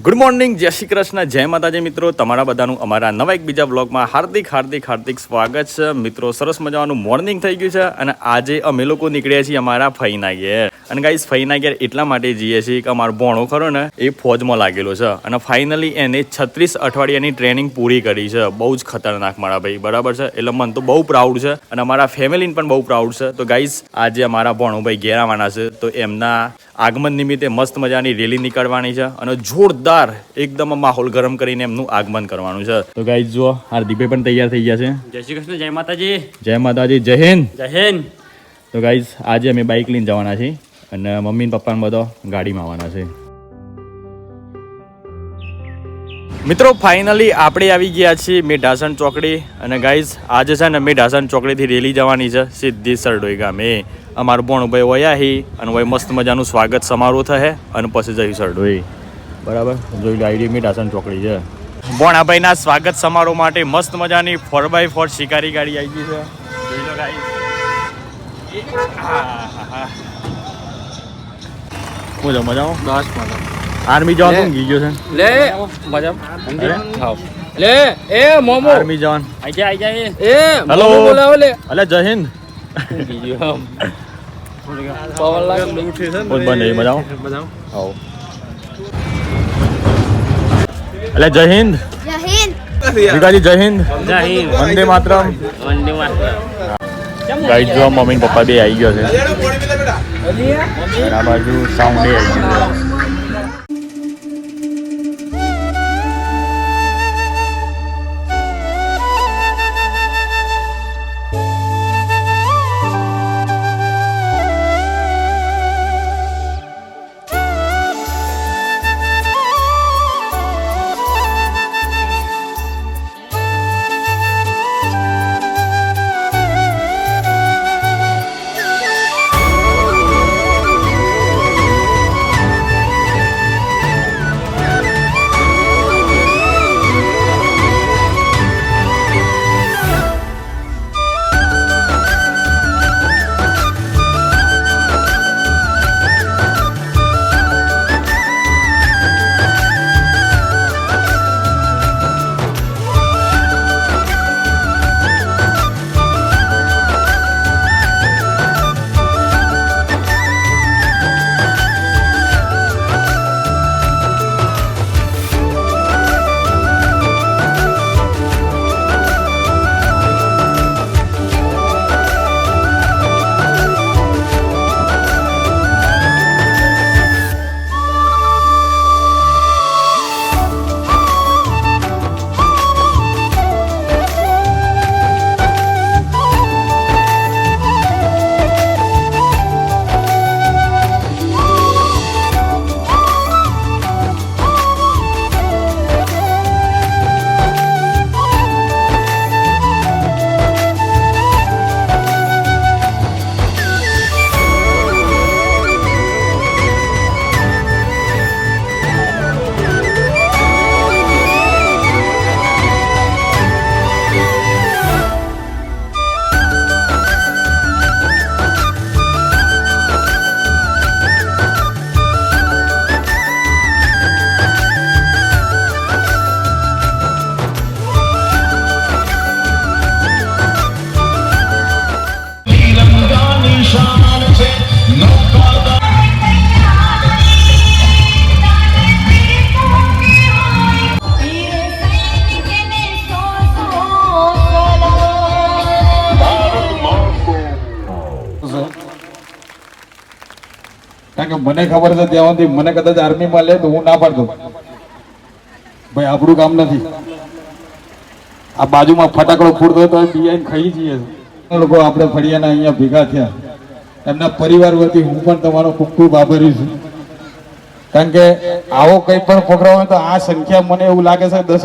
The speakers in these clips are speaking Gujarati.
ગુડ મોર્નિંગ જય શ્રી કૃષ્ણ, જય માતાજી મિત્રો. તમારા બધાનું અમારા નવા એક બીજા બ્લોગમાં હાર્દિક હાર્દિક હાર્દિક સ્વાગત છે. મિત્રો, સરસ મજાનું મોર્નિંગ થઈ ગયું છે અને આજે અમે લોકો નીકળ્યા છીએ અમારા ફઈના ઘેર અને ગાઈસ ફઈના ઘેર એટલા માટે જઈએ છીએ કે અમારો ભોણો ખરો ને, એ ફોજમાં લાગેલો છે. અને ફાઇનલી એને છત્રીસ અઠવાડિયાની ટ્રેનિંગ પૂરી કરી છે. બહુ જ ખતરનાક મારા ભાઈ, બરાબર છે? એટલે મને તો બહુ પ્રાઉડ છે અને અમારા ફેમિલીને પણ બહુ પ્રાઉડ છે. તો ગાઈસ આજે અમારા ભણુભાઈ ઘેર આવવાના છે. તો એમના આગમન નિમિત્તે મસ્ત મજાની રેલી નીકળવાની છે અને જોરદાર એકદમ માહોલ ગરમ કરીને એમનું આગમન કરવાનું છે. તો ગાઈ જુઓ હાર્દિકભાઈ પણ તૈયાર થઈ ગયા છે. જય શ્રી કૃષ્ણ જય માતાજી. જય માતાજી જય હિન્દ. જય હિન્દ. તો ગાઈઝ આજે અમે બાઇક લઈને જવાના છીએ અને મમ્મી ને પપ્પાને બધો ગાડીમાં આવવાના છે. મિત્રો ફાઇનલી આપણે આવી ગયા છીએ મેઢાસણ ચોકડી અને ગાઈઝ આજે છે ને મેઢાસણ ચોકડીથી રેલી જવાની છે સીધી સરડોઈ ગામે. અમારું ભોણભાઈ વયા હી અને વય મસ્ત મજાનું સ્વાગત સમારોહ થશે અને પછી જઈ સરડોઈ. બરાબર? જોઈ લો, આઈડી મેઢાસણ ચોકડી છે. ભોણાભાઈના સ્વાગત સમારોહ માટે મસ્ત મજાની ફોર બાય ફોર શિકારી ગાડી આવી ગઈ છે. જોઈ લો ગાઈઝ મજા મજામાં? બસ મજા આર્મી જવાન શું ગીજો ગયો છે? લે. મજા? ખાવ લે. એ મોમો. આર્મી જવાન. આઈ જા આઈ જા એ. હેલો. બોલાવો લે. અલે જય હિન્દ. બીજું પવન લાગે. બોલ બંધ મજા આવો મજા આવો. અલે જય હિન્દ. જય હિન્દ. દીકાજી જય હિન્દ. જય હિન્દ. વંદે માતરમ. વંદે માતરમ. ગાઈડ જો મમ્મી પપ્પા બે આવી ગયો છે. આ બાજુ સાઉન્ડ આવી ગયું. મને ખબર છે ત્યાં મને કદાચ આર્મીમાં લે તો હું ના પાડતો ભાઈ, આપણું કામ નથી. આ બાજુમાં ફટાકડો ફૂટતો તો બિયાઈને ખાઈ જઈએ. લોકો આપણે ફળિયાના અહીંયા ભેગા થયા. એમના પરિવાર વતી હું પણ તમારો ખૂબ ખૂબ આભારી છું. કારણ કે આવો કંઈ પણ પ્રોગ્રામ હોય તો આ સંખ્યા મને એવું લાગે છે દસ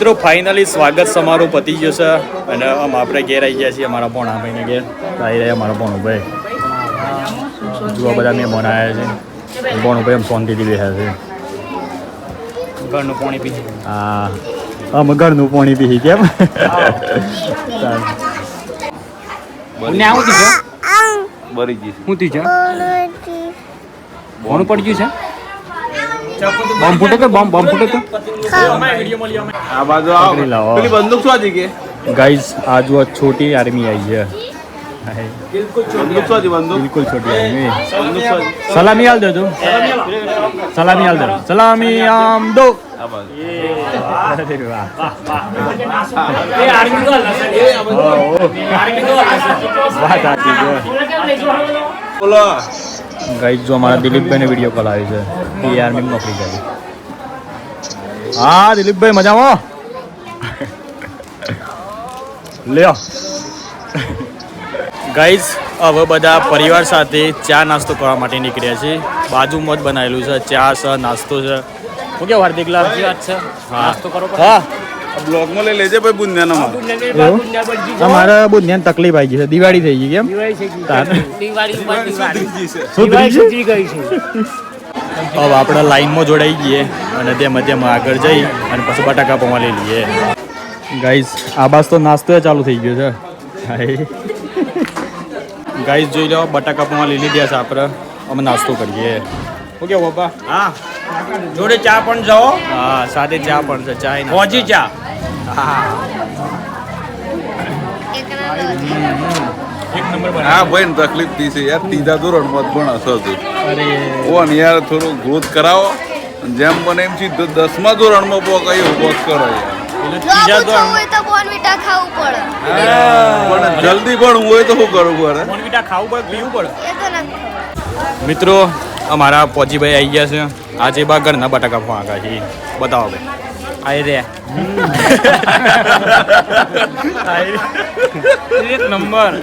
મિત્રો ફાઇનલી સ્વાગત સમારોહ પતી ગયો છે. અને આમ આપણે ઘેર આવી ગયા છીએ અમારા પોણા ભાઈને ઘેર. આવી રહ્યા અમારા પોણું ભાઈ જુઓ બધા મહેમાન આવ્યા છે. પોણું ભાઈ આમ શાંતિથી બેઠા છે. ઘરનું પાણી પી. હા. આમ ઘરનું પાણી પી કેમ? ને આવું થી છે? બરી ગઈ હું થી છે? ભણું પડી ગયું છે? બોમ્બ ફૂટે તો બોમ્બ બોમ્બ ફૂટે તો? આ બાજુ લાવો. પેલી બંદૂક શું હતી કે? ગાઈસ આ જુઓ છોટી આર્મી આવી છે. બિલકુલ છોટી આર્મી સલામી હાલ દેજો સલામી હાલ દેજો સલામી આમ દો. બોલો. ગાઈઝ જો અમારા દિલીપભાઈને વીડિયો કોલ આવી છે એ આર્મી નોકરી કરી હા દિલીપભાઈ મજામાં? લ્યો. ગાઈઝ હવે બધા પરિવાર સાથે ચા નાસ્તો કરવા માટે નીકળ્યા છે બાજુમાં જ બનાવેલું છે ચા છે નાસ્તો છે. શું કે હાર્દિક લાલ વાત છે? નાસ્તો કરો હા બ્લોગમાં લઈ લેજે ભાઈ બુંદિયાનો અમારે બુધ્યાને તકલીફ આવી ગઈ છે. દિવાળી થઈ ગઈ કેમ દિવાળી ગઈ છે. હવે આપણે લાઈનમાં જોડાઈ ગઈએ અને તેમાં તેમાં આગળ જઈ અને પછી બટાકા પૌવા લઈ લઈએ. ગાઈઝ આ બાસ તો નાસ્તો ચાલુ થઈ ગયો છે. ગાઈઝ જોઈ લો બટાકા પૌવા લઈ લીધા છે આપણે. અમે નાસ્તો કરીએ. ઓકે પપ્પા હા. જોડે ચા પણ જાઓ. હા સાથે ચા પણ છે ચા મોજી ચા. હા ભાઈ ને તકલીફ થઈ છે યાર. ત્રીજા ધોરણમાં જ ભણો છો તું અરે ઓન યાર થોડું ગ્રોથ કરાવો. જેમ બને એમ સીધો દસમા ધોરણમાં પો કઈ ગ્રોથ કરો યાર. પણ જલ્દી ભણવું હોય તો શું કરવું પડે? ખાવું પડે પીવું પડે? એ તો નથી મિત્રો અમારા પોજીભાઈ આવી ગયા છે. આજે બા ઘરના બટાકા ફોંકા છે. બતાવો ભાઈ. આઈ રે એક નંબર.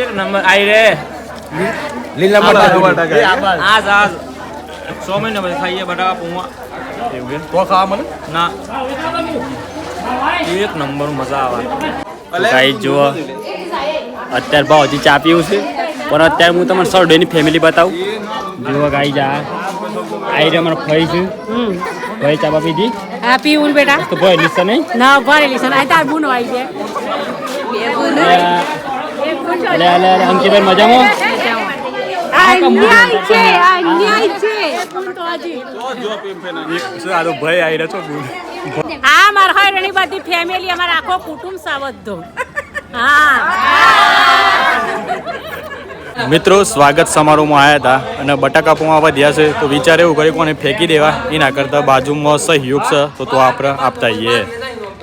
એક નંબર. આઈ રે લીલા બટાકા. આજ આજ સો મહિના પછી ખાઈએ બટાકા પૂવા. તો ખાવા મને ના. એક નંબર મજા આવે. ગાઈસ જુઓ. અત્યારે ભાવ હજી ચા પીવું છે. પણ અત્યારે હું તમને સર ડેની ફેમિલી બતાવું. જુઓ ગાઈ જા આઈ રે અમારો ફઈ છે. ફઈ ચા બા પીધી હા પીવું બેટા. તો ભાઈ લીસા નહીં? ના ભાઈ છે આ તાર બુનો આવી છે. અલે અલે અલે અંકિતભાઈ મજામાં? આ ભાઈ માર હરણી બધી ફેમિલી અમારા આખો કુટુંબ સાવધો હા. મિત્રો, સ્વાગત સમારોહમાં આવ્યા હતા અને બટાકા પૌવા વધ્યા છે, તો વિચાર એવું કર્યું કોને ફેંકી દેવા? એના કરતાં બાજુમાં સહયોગ છે, તો તો આપણે આપતા આવીએ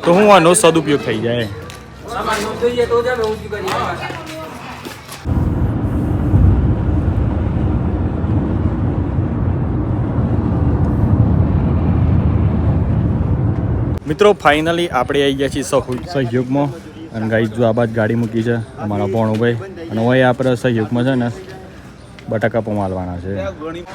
તો હું આનો સદુપયોગ થઈ જાય. મિત્રો ફાઇનલી આપણે આવી ગયા છીએ સહુ- સહયોગમાં. અને ગાઈ જો આ બાજ ગાડી મૂકી છે અમારા ભોણુભાઈ. અને હોય આપણે સહયોગમાં છે ને બટાકા પમાલવાના છે. ઘણી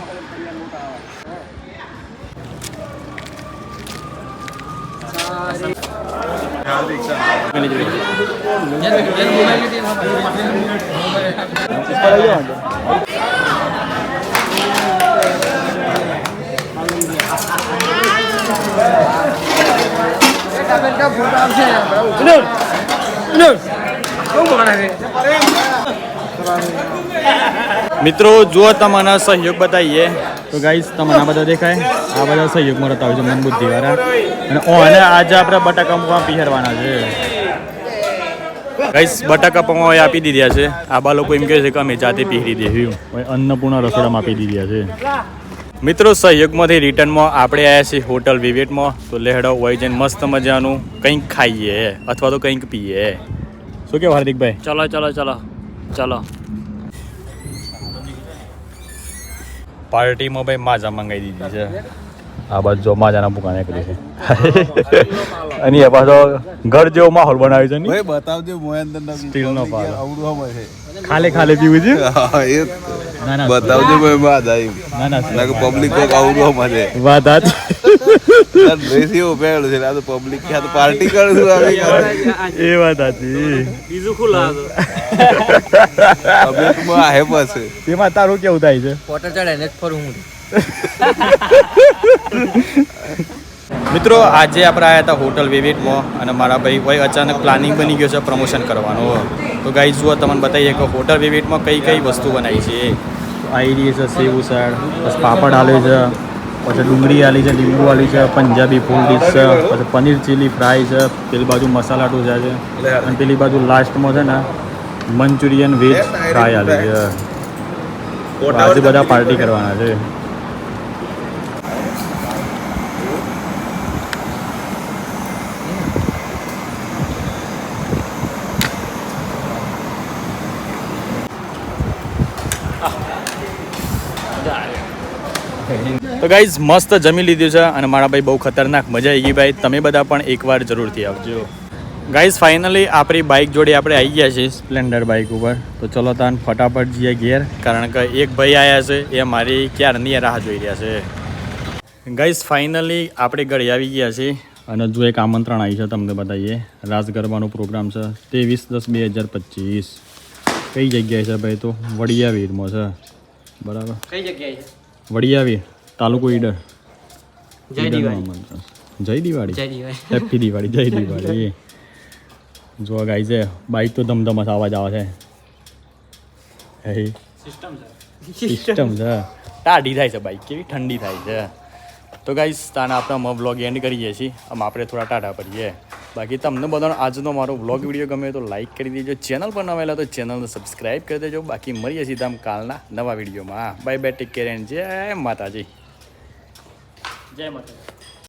મિત્રો જો તમારા સહયોગ બતાવીએ. તો ગાઈસ તમને આ બધા દેખાય? આ બધા સહયોગમાં રહેતા હોય છે મન બુદ્ધિવાળા અને ઓ અને આજે આપણે બટાકા પૌવા પીહરવાના છે. ગાઈસ બટાકા પૌવા આપી દીધા છે. આ બા લોકો એમ કહે છે કે અમે જાતે પીહરી હવે અન્નપૂર્ણા રસોડામાં આપી દીધા છે. મિત્રો સહયોગમાંથી રિટર્નમાં આપણે આવ્યા છીએ હોટલ વિવેટમાં તો લેહડો હોય જઈને મસ્ત મજાનું કંઈક ખાઈએ અથવા તો કંઈક પીએ. શું કેવું હાર્દિકભાઈ? ચલો ચલો ચલો ચલો. પાર્ટીમાં ભાઈ માજા મંગાવી દીધી છે. આ બાજુ જો માજાના પુકાને કરી છે. અને એ પાછો ઘર જેવો માહોલ બનાવ્યો છે ને. ભાઈ બતાવજો મોહેન્દ્ર સ્ટીલનો પાલો. આવડું આમાં છે. ખાલે ખાલે પીવું છે? એ. ના ના. બતાવજો ભાઈ વાત આવી. ના ના ના પબ્લિક કોક આવડું આમાં છે. વાત આ ડ્રેસ એવો છે આ તો પબ્લિક આ તો પાર્ટી કરું છું આવી એ વાત હતી બીજું ખુલ્લા પબ્લિક માં આહે પાસે એમાં તારું કેવું થાય છે? પોટર ચડે ને ફરું હું. મિત્રો, આજે આપણે આવ્યા હતા હોટલ વિવેટમાં અને મારા ભાઈ ભાઈ અચાનક પ્લાનિંગ બની ગયો છે પ્રમોશન કરવાનો. તો ગાઈઝ જુઓ, તમને બતાવીએ કે હોટલ વિવેટમાં કઈ કઈ વસ્તુ બનાવી છે. આઈડી છે, સેવ ઉસાળ પછી પાપડ આવે છે, પછી ડુંગળી આલી છે, લીંબુ આલી છે, પંજાબી ફૂલ ડીશ છે, પછી પનીર ચીલી ફ્રાય છે, પેલી બાજુ મસાલા ઢોસા છે, અને પેલી બાજુ લાસ્ટમાં છે ને મંચુરિયન વેજ ફ્રાય આલી છે. આજે બધા પાર્ટી કરવાના છે. તો ગાઈઝ મસ્ત જમી લીધું છે અને મારા ભાઈ બહુ ખતરનાક મજા આવી ગઈ ભાઈ. તમે બધા પણ એકવાર જરૂરથી આવજો. ગાઈઝ ફાઇનલી આપણી બાઇક જોડે આપણે આવી ગયા છીએ સ્પ્લેન્ડર બાઇક ઉપર. તો ચલો તાન ફટાફટ જઈએ ઘેર કારણ કે એક ભાઈ આવ્યા છે એ મારી ક્યારની રાહ જોઈ રહ્યા છે. ગાઈઝ ફાઇનલી આપણે ઘરે આવી ગયા છીએ અને જો એક આમંત્રણ આવી છે તમને બતાવીએ. રાસ ગરબાનો પ્રોગ્રામ છે ત્રેવીસ દસ બે હજાર પચીસ. કઈ જગ્યાએ છે ભાઈ તો? વડિયાવીરમાં છે. બરાબર? કઈ જગ્યાએ વડિયાવીર. વડિયાવી તાલુકો ઈડર. જય દિવાળી. જય દિવાળી. જય દિવાળી. હેપી દિવાળી જય દિવાળી. જો ગાઈ છે બાઈક તો ધમધમસ અવાજ આવે છે. હે? સિસ્ટમ છે. ટાઢી થાય છે બાઈક કેવી ઠંડી થાય છે. તો ગાઈસ તાને આપણે વ્લોગ એન્ડ કરીએ છીએ. આમ આપણે થોડા ટાટા પડીએ. બાકી તમને બધાનો આજનો મારો વ્લોગ વીડિયો ગમે તો લાઈક કરી દેજો. ચેનલ પર નવેલા તો ચેનલને સબસ્ક્રાઈબ કરી દેજો. બાકી મળીએ સીધા કાલના નવા વિડીયોમાં bye bye take care and જય માતાજી. જય માતા